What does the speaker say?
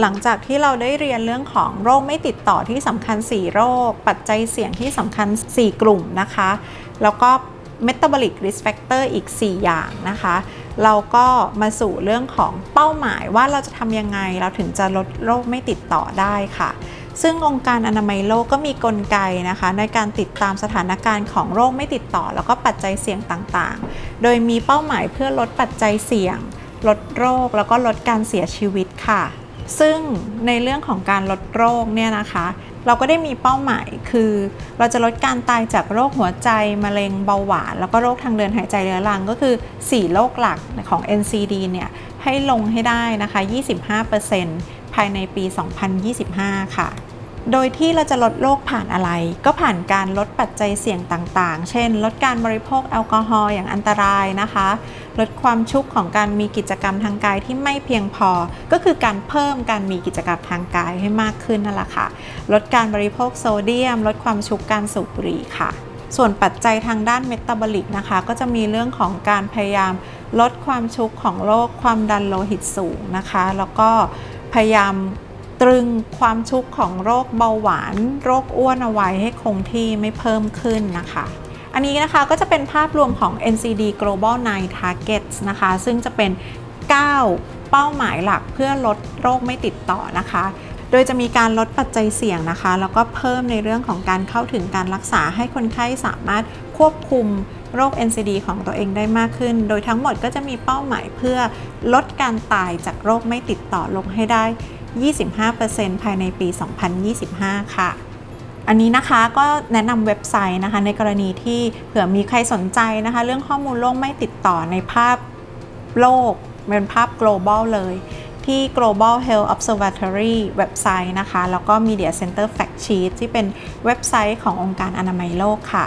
หลังจากที่เราได้เรียนเรื่องของโรคไม่ติดต่อที่สำคัญ 4 โรค ปัจจัยเสี่ยงที่สำคัญ 4 กลุ่มนะคะ แล้วก็ metabolic risk factor อีก 4 อย่างนะคะ เราก็มาสู่เรื่องของเป้าหมายว่าเราจะทำยังไงเราถึงจะลดโรคไม่ติดต่อได้ค่ะ ซึ่งองค์การอนามัยโลกก็มีกลไกนะคะ ในการติดตามสถานการณ์ของโรคไม่ติดต่อ แล้วก็ปัจจัยเสี่ยงต่างๆ โดยมีเป้าหมายเพื่อลดปัจจัยเสี่ยง ลดโรคแล้วก็ลดการเสียชีวิตค่ะ ซึ่งในเรื่องของการลดโรคเนี่ยนะคะ เราก็ได้มีเป้าหมายคือ เราจะลดการตายจากโรคหัวใจมะเร็งเบาหวาน แล้วก็โรคทางเดินหายใจเรื้อรังก็คือ 4 โรคหลักของ NCD เนี่ยให้ลงให้ได้นะคะ 25%ภายในปี 2025 ค่ะ โดยที่เราจะลดโรคผ่านอะไร ก็ผ่านการลดปัจจัยเสี่ยงต่างๆ เช่น ลดการบริโภคแอลกอฮอล์อย่างอันตรายนะคะ ลดความชุกของการมีกิจกรรมทางกายที่ไม่เพียงพอ ก็คือการเพิ่มการมีกิจกรรมทางกายให้มากขึ้นนั่นแหละค่ะ ลดการบริโภคโซเดียม ลดความชุกการสูบบุหรี่ค่ะ ส่วนปัจจัยทางด้านเมตาบอลิกนะคะ ก็จะมีเรื่องของการพยายามลดความชุกของโรคความดันโลหิตสูงนะคะ แล้วก็พยายาม ตรึงความชุกของโรคเบาหวาน โรคอ้วนเอาไว้ให้คงที่ไม่เพิ่มขึ้นนะคะ อันนี้นะคะก็จะเป็นภาพรวมของ NCD Global 9 Targets นะคะ ซึ่งจะเป็น 9 เป้าหมายหลักเพื่อลดโรคไม่ติดต่อนะคะ โดยจะมีการลดปัจจัยเสี่ยงนะคะ แล้วก็เพิ่มในเรื่องของการเข้าถึงการรักษาให้คนไข้สามารถควบคุมโรค NCD ของตัวเองได้มากขึ้น โดยทั้งหมดก็จะมีเป้าหมายเพื่อลดการตายจากโรคไม่ติดต่อลงให้ได้ 25%ภายในปี 2025 ค่ะ อันนี้นะคะก็แนะนำเว็บไซต์นะคะ ในกรณีที่เผื่อมีใครสนใจนะคะ เรื่องข้อมูลโรคไม่ติดต่อในภาพโลกเป็นภาพ global เลยที่ global health observatory เว็บไซต์นะคะ แล้วก็ media center fact sheet ที่เป็นเว็บไซต์ขององค์การอนามัยโลกค่ะ